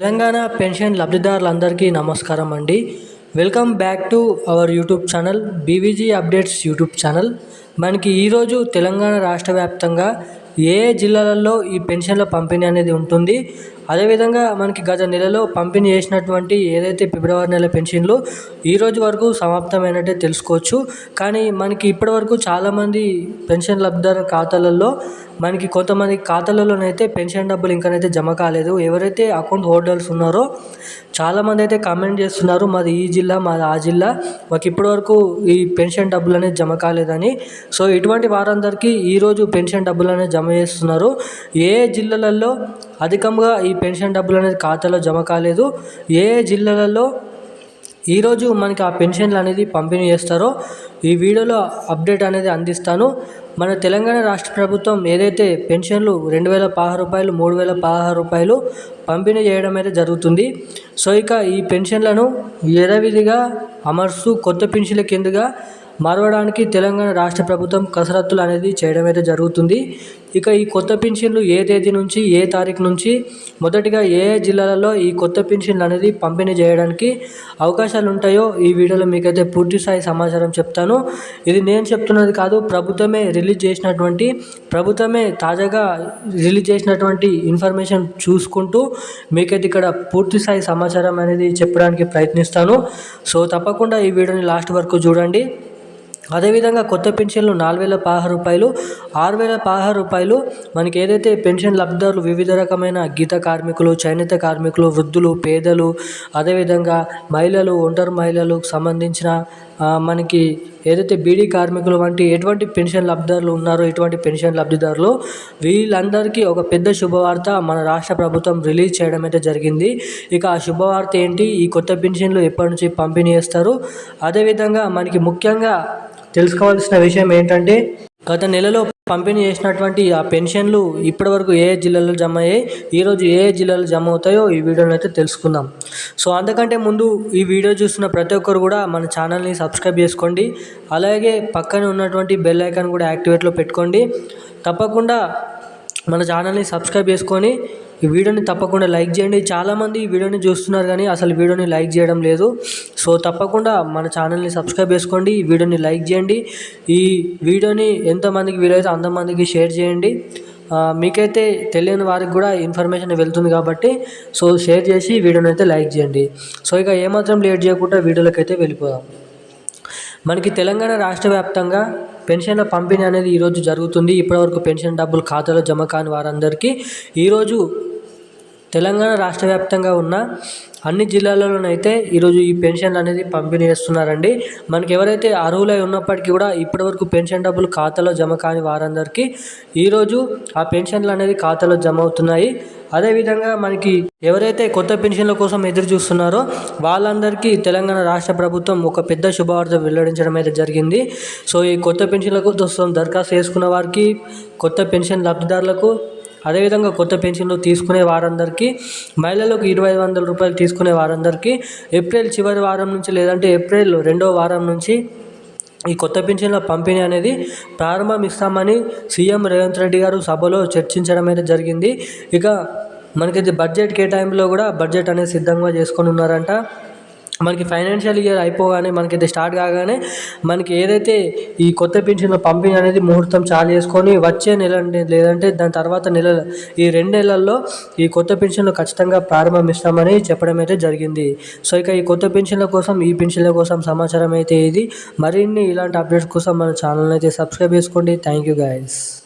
Telangana pension లబ్ధిదారులందరికీ నమస్కారం అండి. Welcome back to our YouTube channel BVG updates YouTube channel. మనకి ఈరోజు తెలంగాణ రాష్ట్ర వ్యాప్తంగా ఏ జిల్లాలలో ఈ పెన్షన్ల పంపిణీ అనేది ఉంటుంది? అదేవిధంగా మనకి గత నెలలో పంపిణీ చేసినటువంటి ఏదైతే ఫిబ్రవరి నెల పెన్షన్లు ఈ రోజు వరకు సమాప్తమైనట్టే తెలుసుకోవచ్చు. కానీ మనకి ఇప్పటివరకు చాలామంది పెన్షన్ లబ్ధిదారు ఖాతాలలో మనకి కొంతమంది ఖాతాలలోనైతే పెన్షన్ డబ్బులు ఇంకనైతే జమ కాలేదు. ఎవరైతే అకౌంట్ హోల్డర్స్ ఉన్నారో చాలామంది అయితే కామెంట్ చేస్తున్నారు మాది ఈ జిల్లా మాది ఆ జిల్లా. మాకు ఇప్పటివరకు ఈ పెన్షన్ డబ్బులు అనేది జమ కాలేదని. సో ఇటువంటి వారందరికీ ఈరోజు పెన్షన్ డబ్బులు అనేది జమ చేస్తున్నారు. ఏ జిల్లాలలో అధికంగా ఈ పెన్షన్ డబ్బులు అనేది ఖాతాలో జమ కాలేదు ఏ ఏ జిల్లాలలో ఈరోజు మనకి ఆ పెన్షన్లు అనేది పంపిణీ చేస్తారో ఈ వీడియోలో అప్డేట్ అనేది అందిస్తాను. మన తెలంగాణ రాష్ట్ర ప్రభుత్వం ఏదైతే పెన్షన్లు రెండు వేల పదహారు రూపాయలు మూడు వేల పదహారు రూపాయలు పంపిణీ చేయడం అయితే జరుగుతుంది. సో ఇక ఈ పెన్షన్లను యథావిధిగా అమర్స్తూ కొత్త పెన్షన్ల కిందగా మరవడానికి తెలంగాణ రాష్ట్ర ప్రభుత్వం కసరత్తులు అనేది చేయడం అయితే జరుగుతుంది. ఇక ఈ కొత్త పెన్షన్లు ఏ తేదీ నుంచి ఏ తారీఖు నుంచి మొదటిగా ఏ ఏ జిల్లాలలో ఈ కొత్త పెన్షన్లు అనేది పంపిణీ చేయడానికి అవకాశాలు ఉంటాయో ఈ వీడియోలో మీకైతే పూర్తి స్థాయి సమాచారం చెప్తాను. ఇది నేను చెప్తున్నది కాదు ప్రభుత్వమే రిలీజ్ చేసినటువంటి ప్రభుత్వమే తాజాగా రిలీజ్ చేసినటువంటి ఇన్ఫర్మేషన్ చూసుకుంటూ మీకైతే ఇక్కడ పూర్తి స్థాయి సమాచారం అనేది చెప్పడానికి ప్రయత్నిస్తాను. సో తప్పకుండా ఈ వీడియోని లాస్ట్ వరకు చూడండి. అదేవిధంగా కొత్త పెన్షన్లు నాలుగు వేల పదహారు రూపాయలు ఆరు వేల పదహారు రూపాయలు. మనకి ఏదైతే పెన్షన్ లబ్ధిదారులు వివిధ రకమైన గీత కార్మికులు చేనేత కార్మికులు వృద్ధులు పేదలు అదేవిధంగా మహిళలు ఒంటరి మహిళలకు సంబంధించిన మనకి ఏదైతే బీడీ కార్మికులు వంటి ఎటువంటి పెన్షన్ లబ్ధిదారులు ఉన్నారో ఇటువంటి పెన్షన్ లబ్ధిదారులు వీళ్ళందరికీ ఒక పెద్ద శుభవార్త మన రాష్ట్ర ప్రభుత్వం రిలీజ్ చేయడం అయితే జరిగింది. ఇక ఆ శుభవార్త ఏంటి? ఈ కొత్త పెన్షన్లు ఎప్పటి నుంచి పంపిణీ చేస్తారు? అదేవిధంగా మనకి ముఖ్యంగా తెలుసుకోవాల్సిన విషయం ఏంటంటే గత నెలలో పంపిణీ చేసినటువంటి ఆ పెన్షన్లు ఇప్పటివరకు ఏ ఏ జిల్లాలో జమ అయ్యాయి ఈరోజు ఏ ఏ జిల్లాలో జమ అవుతాయో ఈ వీడియోలో అయితే తెలుసుకుందాం. సో అందుకంటే ముందు ఈ వీడియో చూస్తున్న ప్రతి ఒక్కరు కూడా మన ఛానల్ని సబ్స్క్రైబ్ చేసుకోండి. అలాగే పక్కన ఉన్నటువంటి బెల్ ఐకాన్ కూడా యాక్టివేట్లో పెట్టుకోండి. తప్పకుండా మన ఛానల్ని సబ్స్క్రైబ్ చేసుకొని ఈ వీడియోని తప్పకుండా లైక్ చేయండి. చాలామంది ఈ వీడియోని చూస్తున్నారు కానీ అసలు వీడియోని లైక్ చేయడం లేదు. సో తప్పకుండా మన ఛానల్ని సబ్స్క్రైబ్ చేసుకోండి. ఈ వీడియోని లైక్ చేయండి. ఈ వీడియోని ఎంతమందికి వీలైతే అంతమందికి షేర్ చేయండి. మీకైతే తెలియని వారికి కూడా ఇన్ఫర్మేషన్ వెళ్తుంది కాబట్టి సో షేర్ చేసి వీడియోని అయితే లైక్ చేయండి. సో ఇక ఏమాత్రం లేట్ చేయకుండా వీడియోలోకి అయితే వెళ్ళిపోదాం. మనకి తెలంగాణ రాష్ట్ర వ్యాప్తంగా పెన్షన్ల పంపిణీ అనేది ఈరోజు జరుగుతుంది. ఇప్పటివరకు పెన్షన్ డబ్బులు ఖాతాలో జమ కాని వారందరికీ ఈరోజు తెలంగాణ రాష్ట్ర వ్యాప్తంగా ఉన్న అన్ని జిల్లాలలోనైతే ఈరోజు ఈ పెన్షన్లు అనేది పంపిణీ చేస్తున్నారండి. మనకి ఎవరైతే అర్హులై ఉన్నప్పటికీ కూడా ఇప్పటివరకు పెన్షన్ డబ్బులు ఖాతాలో జమ కాని వారందరికీ ఈరోజు ఆ పెన్షన్లు అనేది ఖాతాలో జమ అవుతున్నాయి. అదేవిధంగా మనకి ఎవరైతే కొత్త పెన్షన్ల కోసం ఎదురు చూస్తున్నారో వాళ్ళందరికీ తెలంగాణ రాష్ట్ర ప్రభుత్వం ఒక పెద్ద శుభవార్త వెల్లడించడం అయితే జరిగింది. సో ఈ కొత్త పెన్షన్ల కోసం దరఖాస్తు చేసుకున్న వారికి కొత్త పెన్షన్ లబ్ధిదారులకు అదేవిధంగా కొత్త పెన్షన్లు తీసుకునే వారందరికీ మహిళలకు ఇరవై వందల రూపాయలు తీసుకునే వారందరికీ ఏప్రిల్ చివరి వారం నుంచి లేదంటే ఏప్రిల్ రెండో వారం నుంచి ఈ కొత్త పెన్షన్ల పంపిణీ అనేది ప్రారంభమిస్తామని సీఎం రేవంత్ రెడ్డి గారు సభలో చర్చించడం అయితే జరిగింది. ఇక మనకైతే బడ్జెట్ కేటాయింపులో కూడా బడ్జెట్ అనేది సిద్ధంగా చేసుకొని ఉన్నారంట. మనకి ఫైనాన్షియల్ ఇయర్ అయిపోగానే మనకైతే స్టార్ట్ కాగానే మనకి ఏదైతే ఈ కొత్త పెన్షన్ పంపిణీ అనేది ముహూర్తం చాలు చేసుకొని వచ్చే నెల లేదంటే దాని తర్వాత నెల ఈ రెండు నెలల్లో ఈ కొత్త పెన్షన్లు ఖచ్చితంగా ప్రారంభమిస్తామని చెప్పడం అయితే జరిగింది. సో ఇక ఈ కొత్త పెన్షన్ల కోసం ఈ పెన్షన్ల కోసం సమాచారం అయితే ఇది. మరిన్ని ఇలాంటి అప్డేట్స్ కోసం మన ఛానల్ అయితే సబ్స్క్రైబ్ చేసుకోండి. Thank you guys